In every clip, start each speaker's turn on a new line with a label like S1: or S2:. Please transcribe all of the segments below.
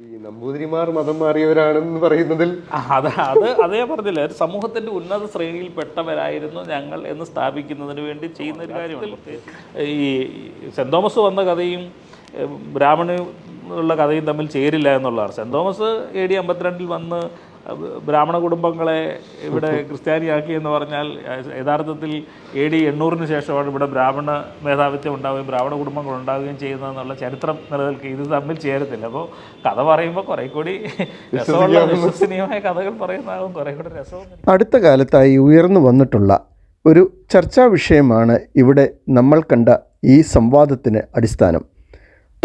S1: ഈ നമ്പൂതിരിമാർ മതം മാറിയവരാണെന്ന് പറയുന്നതിൽ
S2: അത് അത് അതേ പറഞ്ഞില്ല ഒരു സമൂഹത്തിന്റെ ഉന്നത ശ്രേണിയിൽ പെട്ടവരായിരുന്നു ഞങ്ങൾ എന്ന് സ്ഥാപിക്കുന്നതിന് വേണ്ടി ചെയ്യുന്ന ഒരു കാര്യമാണ്. ഈ സെന്റ് തോമസ് വന്ന കഥയും ഏഹ്, ബ്രാഹ്മണ ഉള്ള കഥയും തമ്മിൽ ചേരില്ല എന്നുള്ളതാണ്. സെന്റ് തോമസ് എ ഡി അമ്പത്തിരണ്ടിൽ വന്ന് ബ്രാഹ്മണ കുടുംബങ്ങളെ ഇവിടെ ക്രിസ്ത്യാനിയാക്കി എന്ന് പറഞ്ഞാൽ യഥാർത്ഥത്തിൽ എ ഡി എണ്ണൂറിന് ശേഷമാണ് ഇവിടെ ബ്രാഹ്മണ മേധാവിത്വം ഉണ്ടാവുകയും ബ്രാഹ്മണ കുടുംബങ്ങൾ ഉണ്ടാവുകയും ചെയ്യുന്നതെന്നുള്ള ചരിത്രം നിലനിൽക്കുക. ഇത് തമ്മിൽ ചേരത്തില്ല. അപ്പോൾ കഥ പറയുമ്പോൾ കുറെ കൂടി രസമുള്ള വിശ്വസനീയമായ കഥകൾ പറയുന്നതാകും കുറെ കൂടി രസവും
S3: അടുത്ത കാലത്തായി ഉയർന്നു വന്നിട്ടുള്ള ഒരു ചർച്ചാ വിഷയമാണ് ഇവിടെ നമ്മൾ കണ്ട ഈ സംവാദത്തിന് അടിസ്ഥാനം.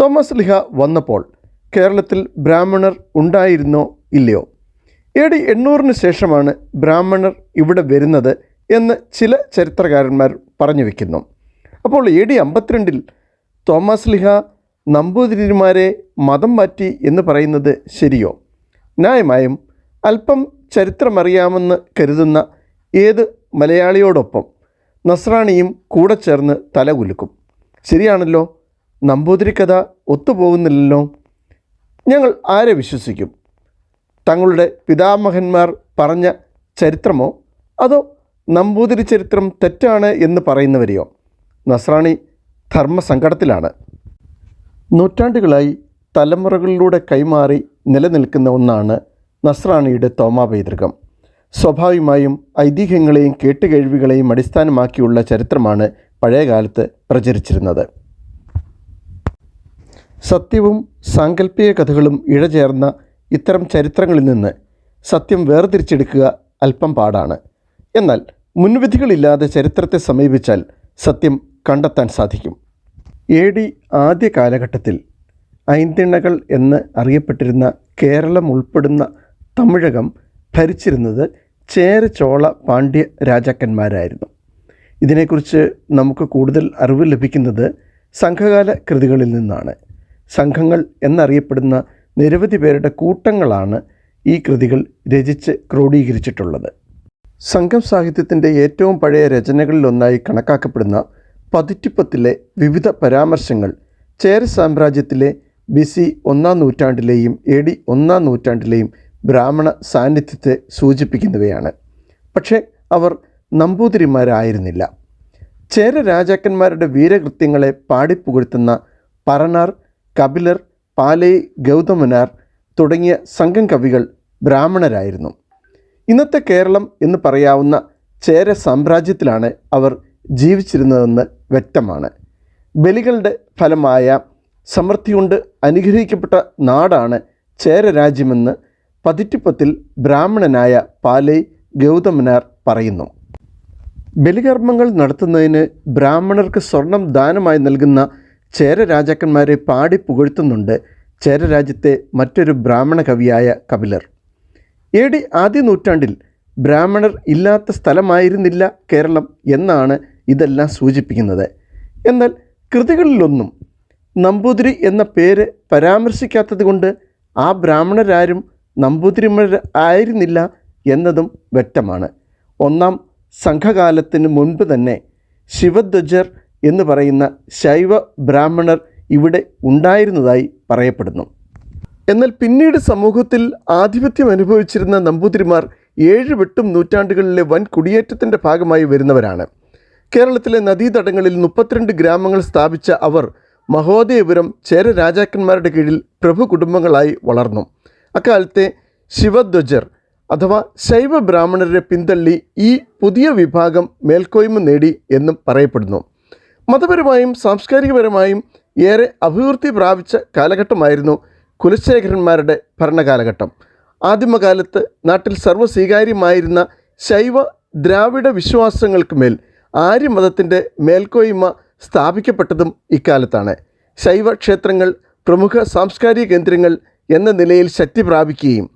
S3: തോമസ് ലിഹ വന്നപ്പോൾ കേരളത്തിൽ ബ്രാഹ്മണർ ഉണ്ടായിരുന്നോ ഇല്ലയോ? എ ഡി എണ്ണൂറിന് ശേഷമാണ് ബ്രാഹ്മണർ ഇവിടെ വരുന്നത് എന്ന് ചില ചരിത്രകാരന്മാർ പറഞ്ഞു വയ്ക്കുന്നു അപ്പോൾ എ ഡി അമ്പത്തിരണ്ടിൽ തോമസ് ലിഹ നമ്പൂതിരിമാരെ മതം മാറ്റി എന്ന് പറയുന്നത് ശരിയോ? ന്യായമായും അല്പം ചരിത്രമറിയാമെന്ന് കരുതുന്ന ഏത് മലയാളിയോടൊപ്പം നസ്രാണിയും കൂടെ ചേർന്ന് തല തലകുലുക്കും ശരിയാണല്ലോ? നമ്പൂതിരി കഥ ഒത്തുപോകുന്നില്ലല്ലോ? ഞങ്ങൾ ആരെ വിശ്വസിക്കും? തങ്ങളുടെ പിതാമഹന്മാർ പറഞ്ഞ ചരിത്രമോ? അതോ നമ്പൂതിരി ചരിത്രം തെറ്റാണ് എന്ന് പറയുന്നവരെയോ? നസ്രാണി ധർമ്മസങ്കടത്തിലാണ്. നൂറ്റാണ്ടുകളായി തലമുറകളിലൂടെ കൈമാറി നിലനിൽക്കുന്ന ഒന്നാണ് നസ്രാണിയുടെ തോമാ പൈതൃകം സ്വാഭാവികമായും ഐതിഹ്യങ്ങളെയും കേട്ടുകേഴ്വികളെയും അടിസ്ഥാനമാക്കിയുള്ള ചരിത്രമാണ് പഴയകാലത്ത് പ്രചരിച്ചിരുന്നത്. സത്യവും സാങ്കല്പിക കഥകളും ഇഴചേർന്ന ഇത്തരം ചരിത്രങ്ങളിൽ നിന്ന് സത്യം വേർതിരിച്ചെടുക്കുക അല്പം പാടാണ്. എന്നാൽ മുൻവിധികളില്ലാതെ ചരിത്രത്തെ സമീപിച്ചാൽ സത്യം കണ്ടെത്താൻ സാധിക്കും. എ ഡി ആദ്യ കാലഘട്ടത്തിൽ ഐന്തിണകൾ എന്ന് അറിയപ്പെട്ടിരുന്ന കേരളം ഉൾപ്പെടുന്ന തമിഴകം ഭരിച്ചിരുന്നത് ചേര ചോള പാണ്ഡ്യ രാജാക്കന്മാരായിരുന്നു. ഇതിനെക്കുറിച്ച് നമുക്ക് കൂടുതൽ അറിവ് ലഭിക്കുന്നത് സംഘകാല കൃതികളിൽ നിന്നാണ്. സംഘങ്ങൾ എന്നറിയപ്പെടുന്ന നിരവധി പേരുടെ കൂട്ടങ്ങളാണ് ഈ കൃതികൾ രചിച്ച് ക്രോഡീകരിച്ചിട്ടുള്ളത്. സംഘം സാഹിത്യത്തിന്റെ ഏറ്റവും പഴയ രചനകളിലൊന്നായി കണക്കാക്കപ്പെടുന്ന പതിറ്റിപ്പത്തിലെ വിവിധ പരാമർശങ്ങൾ ചേര സാമ്രാജ്യത്തിലെ ബി സി ഒന്നാം നൂറ്റാണ്ടിലെയും എ ഡി ഒന്നാം നൂറ്റാണ്ടിലെയും ബ്രാഹ്മണ സാന്നിധ്യത്തെ സൂചിപ്പിക്കുന്നവയാണ്. പക്ഷേ അവർ നമ്പൂതിരിമാരായിരുന്നില്ല. ചേര രാജാക്കന്മാരുടെ വീരകൃത്യങ്ങളെ പാടിപ്പുകഴ്ത്തുന്ന പറനാർ കപിലർ പാലൈ ഗൗതമനാർ തുടങ്ങിയ സംഘം കവികൾ ബ്രാഹ്മണരായിരുന്നു. ഇന്നത്തെ കേരളം എന്ന് പറയാവുന്ന ചേര സാമ്രാജ്യത്തിലാണ് അവർ ജീവിച്ചിരുന്നതെന്ന് വ്യക്തമാണ്. ബലികളുടെ ഫലമായ സമൃദ്ധി കൊണ്ട് അനുഗ്രഹിക്കപ്പെട്ട നാടാണ് ചേര രാജ്യമെന്ന് പതിറ്റിപ്പത്തിൽ ബ്രാഹ്മണനായ പാലൈ ഗൗതമനാർ പറയുന്നു. ബലികർമ്മങ്ങൾ നടത്തുന്നതിന് ബ്രാഹ്മണർക്ക് സ്വർണം ദാനമായി നൽകുന്ന ചേര രാജാക്കന്മാരെ പാടി പുകഴ്ത്തുന്നുണ്ട് ചേര രാജ്യത്തെ മറ്റൊരു ബ്രാഹ്മണ കവിയായ കപിലർ. എ ഡി ആദ്യ നൂറ്റാണ്ടിൽ ബ്രാഹ്മണർ ഇല്ലാത്ത സ്ഥലമായിരുന്നില്ല കേരളം എന്നാണ് ഇതെല്ലാം സൂചിപ്പിക്കുന്നത്. എന്നാൽ കൃതികളിലൊന്നും നമ്പൂതിരി എന്ന പേര് പരാമർശിക്കാത്തതുകൊണ്ട് ആ ബ്രാഹ്മണരാരും നമ്പൂതിരിമാർ ആയിരുന്നില്ല എന്നതും വ്യക്തമാണ്. ഒന്നാം സംഘകാലത്തിന് മുൻപ് തന്നെ ശിവധ്വജർ എന്ന് പറയുന്ന ശൈവ ബ്രാഹ്മണർ ഇവിടെ ഉണ്ടായിരുന്നതായി പറയപ്പെടുന്നു. എന്നാൽ പിന്നീട് സമൂഹത്തിൽ ആധിപത്യം അനുഭവിച്ചിരുന്ന നമ്പൂതിരിമാർ ഏഴ് വെട്ടും നൂറ്റാണ്ടുകളിലെ വൻ കുടിയേറ്റത്തിന്റെ ഭാഗമായി വരുന്നവരാണ്. കേരളത്തിലെ നദീതടങ്ങളിൽ മുപ്പത്തിരണ്ട് ഗ്രാമങ്ങൾ സ്ഥാപിച്ച അവർ മഹോദയപുരം ചേര രാജാക്കന്മാരുടെ കീഴിൽ പ്രഭു കുടുംബങ്ങളായി വളർന്നു. അക്കാലത്തെ ശിവധ്വജർ അഥവാ ശൈവ ബ്രാഹ്മണരെ പിന്തള്ളി ഈ പുതിയ വിഭാഗം മേൽക്കോയ്മ നേടി എന്നും പറയപ്പെടുന്നു. മതപരമായും സാംസ്കാരികപരമായും ഏറെ അഭിവൃദ്ധി പ്രാപിച്ച കാലഘട്ടമായിരുന്നു കുലശേഖരന്മാരുടെ ഭരണകാലഘട്ടം. ആദിമകാലത്ത് നാട്ടിൽ സർവസ്വീകാര്യമായിരുന്ന ശൈവ ദ്രാവിഡ വിശ്വാസങ്ങൾക്ക് മേൽ ആര്യമതത്തിന്റെ മേൽക്കോയ്മ സ്ഥാപിക്കപ്പെട്ടതും ഇക്കാലത്താണ്. ശൈവ ക്ഷേത്രങ്ങൾ പ്രമുഖ സാംസ്കാരിക കേന്ദ്രങ്ങൾ എന്ന നിലയിൽ ശക്തി പ്രാപിക്കുകയും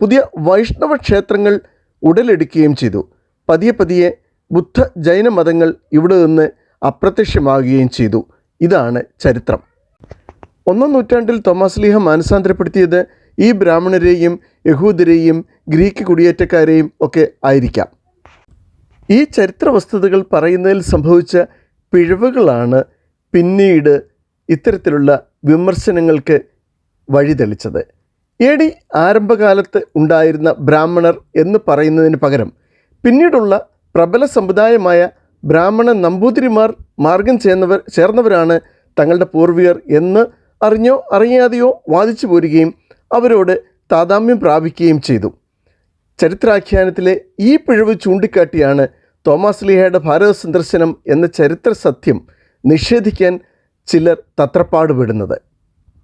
S3: പുതിയ വൈഷ്ണവ ക്ഷേത്രങ്ങൾ ഉടലെടുക്കുകയും ചെയ്തു. പതിയെ പതിയെ ബുദ്ധ ജൈന മതങ്ങൾ ഇവിടെ നിന്ന് അപ്രത്യക്ഷമാകുകയും ചെയ്തു. ഇതാണ് ചരിത്രം. ഒന്നാം നൂറ്റാണ്ടിൽ തോമസ് ലീഹ മാനസാന്തരപ്പെടുത്തിയത് ഈ ബ്രാഹ്മണരെയും യഹൂദരെയും ഗ്രീക്ക് കുടിയേറ്റക്കാരെയും ഒക്കെ ആയിരിക്കാം. ഈ ചരിത്ര വസ്തുതകൾ പറയുന്നതിൽ സംഭവിച്ച പിഴവുകളാണ് പിന്നീട് ഇത്തരത്തിലുള്ള വിമർശനങ്ങൾക്ക് വഴിതെളിച്ചത്. എ ഡി ആരംഭകാലത്ത് ഉണ്ടായിരുന്ന ബ്രാഹ്മണർ എന്ന് പറയുന്നതിന് പകരം പിന്നീടുള്ള പ്രബല സമുദായമായ ബ്രാഹ്മണ നമ്പൂതിരിമാർ മാർഗം ചേർന്നവർ ചേർന്നവരാണ് തങ്ങളുടെ പൂർവികർ എന്ന് അറിഞ്ഞോ അറിയാതെയോ വാദിച്ചു പോരുകയും അവരോട് താതാമ്യം പ്രാപിക്കുകയും ചെയ്തു. ചരിത്രാഖ്യാനത്തിലെ ഈ പിഴവ് ചൂണ്ടിക്കാട്ടിയാണ് തോമസ് ലിഹയുടെ ഭാരത സന്ദർശനം എന്ന ചരിത്ര സത്യം നിഷേധിക്കാൻ ചിലർ തത്രപ്പാടുപെടുന്നത്.